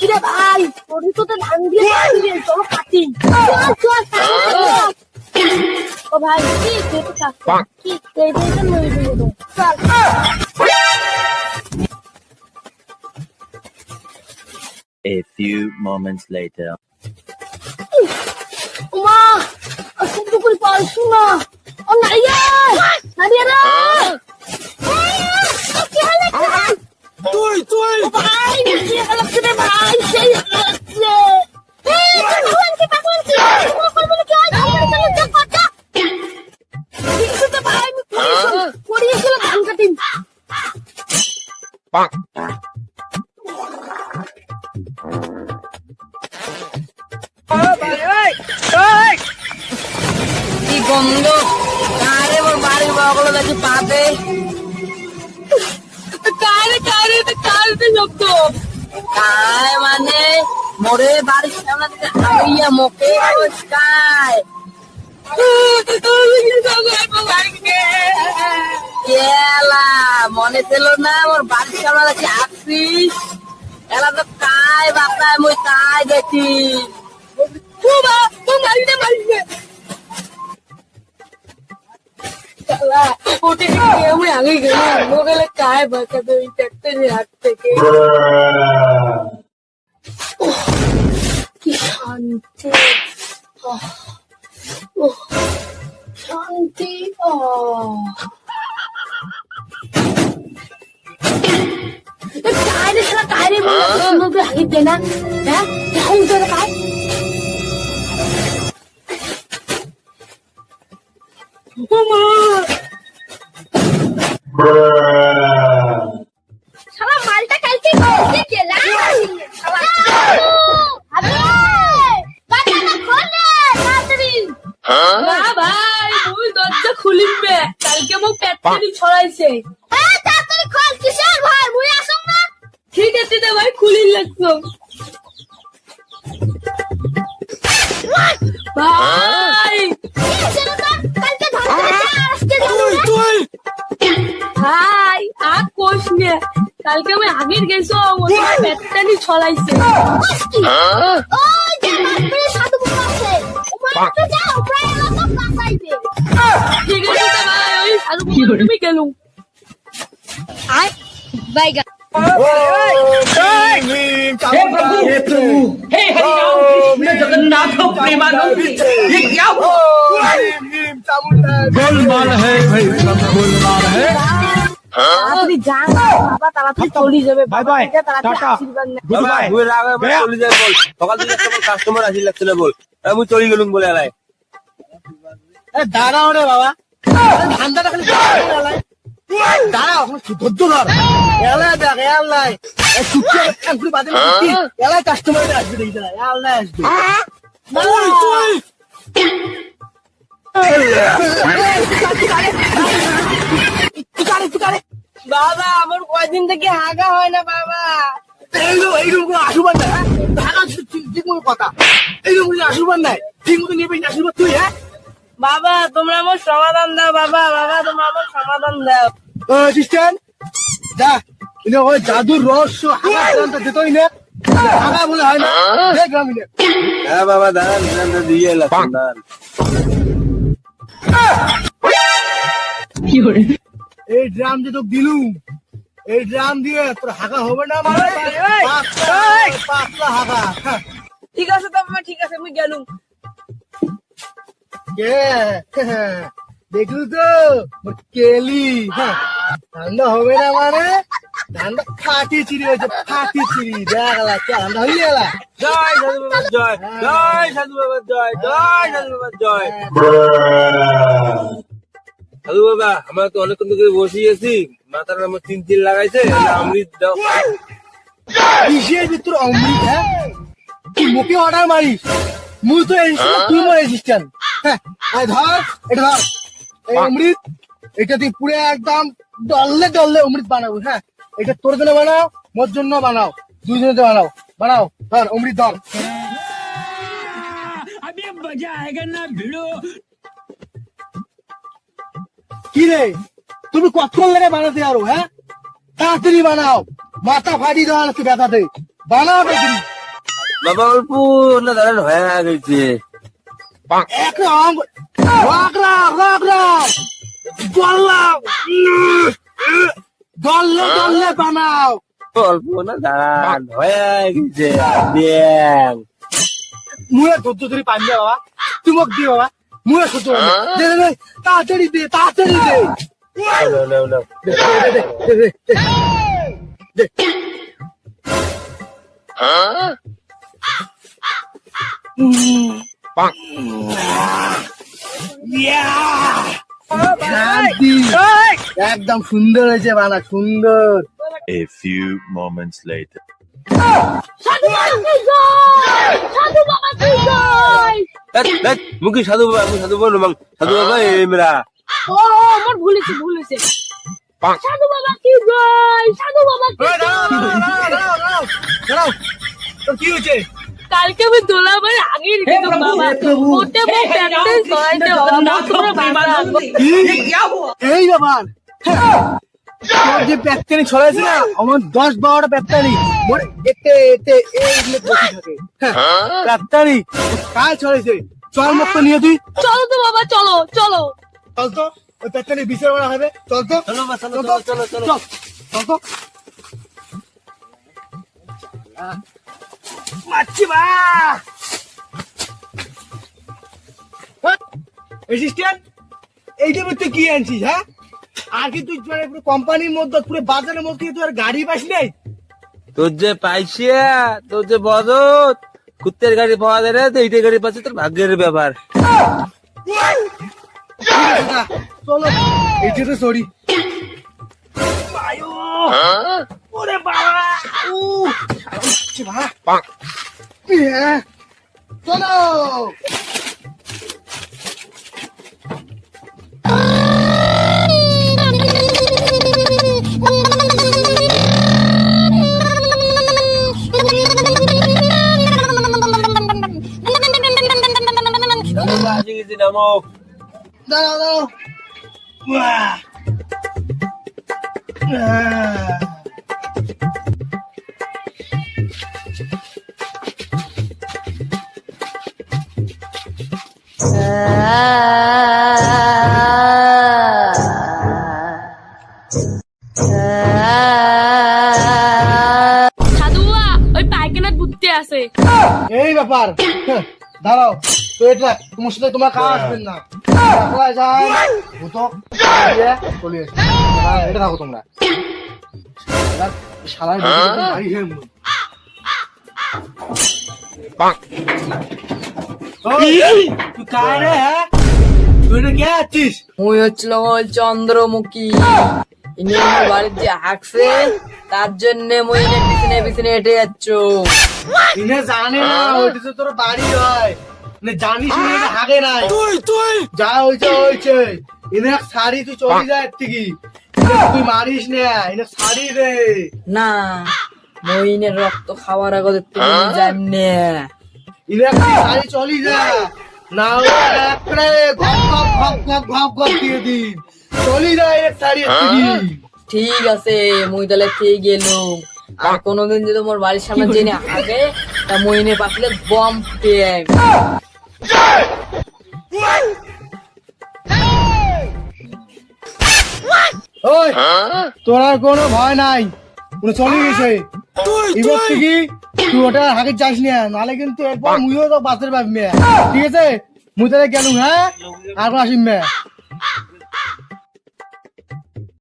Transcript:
কিরে ভাই? তোর তো তো ধান দিয়ে চলো কাটি। ও ভাই কি তো কর। কি যে এটা নই দিয়ে দাও চল। A few moments later. Uma শব্দ করে পারছ না ও নারিয়া নারিয়া রে কি হলো তুই তুই! ভাই রে ভাই? সেই করবে কি আজ আমার চলে যা কথা কিন্তু তো কারে মানে বাড়ির সামনে থেকে কায় কেলা, মনে ছিল না মোর বাড়ির সামনে দেখি আসিস? এলা তো কায় বাপায় মুই তাই দেখি। कुठे त्यामुळे आम्ही गेलो बघायला काय बघा तुम्ही टॅक्टर हात ते शांती शांती काय रे तुला काय रे मग सांगितले ना राहून तुला काय Oh, my. ভাই তুই দরজা খুলিবে কালকে মোক পেট্রোলি ছড়াইছে তাড়াতাড়ি খোল কিসের ভাই মুই আসুম না ঠিক আছে দে ভাই খুলি লাগছো ভাই কালকে ধরতে আজকে তুই! তুই ভাই আর কোষ নে কালকে আমি আগের গেছো ওটা পেট্রোলি ছড়াইছে ওই যে বাপরে সাধু বাবা আছে ওমা তো যাও প্রায় এলাকা কাঁসাইবে ঠিক আছে দে ভাই ওই সাধু বাবা তুমি গেলুম আয় বাইগা মিম हे प्रभु हे प्रभु हे हरि राम कृष्ण जगन्नाथ प्रेमानंद ये क्या हुआ মিম চামুন্ডা गोलमाल है भाई सब गोलमाल है তাড়াতাড়ি যান বাবা তাড়াতাড়ি চলে যাবে bye bye tata good bye মুই রাগে চলে যায় বল সকাল থেকে তোমার কাস্টমার আসি লাগছিল বল আমি চলে গেলুম বলে এলাই দাঁড়াও রে বাবা ধান্দাটা খালি দাঁড়াও ধৈর্য ধর এলাই দেখ এলাই চুপচাপ বাদে এলাই কাস্টমার আসবে দেখি এলাই আসবে তুই তুই বাবা আমার কয়দিন থেকে হাগা হয় না বাবা। এইরকম এইরকম করে আসুবার নাই হ্যাঁ? ঠিক ঠিক মতো কথা। এইরকম নাই ঠিক মতো তুই হ্যাঁ? বাবা তোমরা আমার সমাধান দাও বাবা বাবা তোমরা আমার সমাধান দাও। অ্যাসিস্ট্যান্ট যা ইনে ওই জাদুর রহস্য হাগা জানতে দিতই না হাগা বলে হয় না। হ্যাঁ বাবা দাঁড়ান দাঁড়ান দিয়ে এলাম দাঁড়ান। এই ড্রাম যে তোকে দিলুম এই ড্রাম দিয়ে তোর হাগা হবে না মানে? পাতলা হাগা। হ্যাঁ। ঠিক আছে তো বাবা ঠিক আছে আমি গেলুম। কে? দেখলু তো কেলি। হ্যাঁ। ঠান্ডা হবে না মানে? ঠান্ডা ফাটি চিড়ি হয়েছে ফাটি চিড়ি। দেখলা ঠান্ডা হয়ে গেলা জয় সাধু বাবা জয়। জয় সাধু বাবা জয়। জয় সাধু বাবা জয়। হ্যালো বাবা আমরা তো অনেকক্ষণ থেকে বসে আছি। মাথার নামে তিন তিন লাগাইছে অমৃত দাও। কিসের অমৃত হ্যাঁ? তুই মুখে অর্ডার মারি মুই তো এই হ্যাঁ? তুই মরে কেন? হ্যাঁ ধর এটা ধর। এই অমৃত এটা তুই পুরো একদম ডললে ডললে অমৃত বানাবো হ্যাঁ? এটা তোর জন্য বানাও মোর জন্য বানাও দুজনে বানাও। বানাও ধর অমৃত ধর। আমি মজা আয়েগা না ভিড়ো। কি রে তুমি কতক্ষণ লাগে বানাতে আরও হ্যাঁ? তাড়াতাড়ি বানাও। মাথা ফাটি দেওয়া আছে ব্যথাতে। বানাও তাড়াতাড়ি বাবা অল্প না দাঁড়ান হয়ে গেছে। একদম রাগরা রাগরা বললাম দললে দললে বানাও। অল্প না দাঁড়ান হয়ে গেছে ব্যাং মুয়ে ধৈর্য ধরে পান বাবা। তুমক মোক দি বাবা। মুয়ে সহ্য না। দে দে তাড়াতাড়ি দে তাড়াতাড়ি দে। দে শান্তি। একদম সুন্দর হয়েছে বানা সুন্দর। A few moments later. মুখি সাধু বাবা সাধু বাবা সাধু বাবা ও আমার ভুল হয়েছে ভুল হয়েছে। সাধু বাবা কি সাধু বাবা কি কালকে আমি দোলাবার আগে বাবা। ওতে এই যে ছড়াইছে না আমার দশ বারোটা প্যাকটানি মোর এতে এতে বসে থাকে। হ্যাঁ কাজ ছড়াইছে। চল মুক্ত নিয়ে তুই। চলো তো বাবা চলো চলো। চল তো ওই বিচার করা হবে। চল তো চলো চলো, চলো, চলো, চলো। তো। মাছি বা। অ্যাসিস্ট্যান্ট এইটা তুই কি আনছিস হ্যাঁ? আর কি তুই মানে পুরো কোম্পানির মধ্যে পুরো বাজারের মধ্যে তুই আর গাড়ি পাস নাই? তোর যে পাইছে তোর যে বজত কুত্তের গাড়ি পাওয়া যায় না তো এইটা গাড়ি পাচ্ছে তোর ভাগ্যের ব্যাপার। চলো এইটা তো সরি। ওরে বাবা উ সারা বাবা চলো। গেছি নামো দাঁড়াও দাঁড়াও। বাহ। সাধু ওই পায়খানার বুদ্ধি আছে। এই ব্যাপার। দাঁড়াও তো এটা তোমার সাথে তোমার কাজ আসবেন না। চলে এটা থাকো তোমরা। ওই, হ্যাঁ? হচ্ছিল ওই চন্দ্রমুখী। ইনি আমার বাড়ির যে হাঁকছে তার জন্য মুই পিছনে পিছনে হেঁটে যাচ্ছ। ইনে জানে না ওইটা তো তোর বাড়ি হয়। জানিস না এটা হাগে নাই। তুই তুই! যা হইছে হইছে। ইনে এক শাড়ি তুই চলে যায় থেকে তুই মারিস না ইনে শাড়ি রে না মুই ইনে রক্ত খাওয়ার আগে যাইমনে ইনে এক শাড়ি চলি যা। না হলে একরে ঘপ ঘপ ঘপ ঘপ ঘপ ঘপ দিয়ে দিন। চলি যায় এক শাড়ি থেকে ঠিক আছে মুই তাহলে ঠিক গেলুম। আর কোনোদিন যদি মোর বাড়ির সামনে জেনে আগে তা মুই ইনে বম ফুটে আইম। ওই তোর আর কোনো ভয় নাই। উনি চলে গেছে। এবার থেকে তুই। ওটা হাগে যাস না নালে কিন্তু একবার মুইও তো বাসের মেয়ে ঠিক আছে? মুই তাহলে গেলুম হ্যাঁ? আর আসিম মেয়ে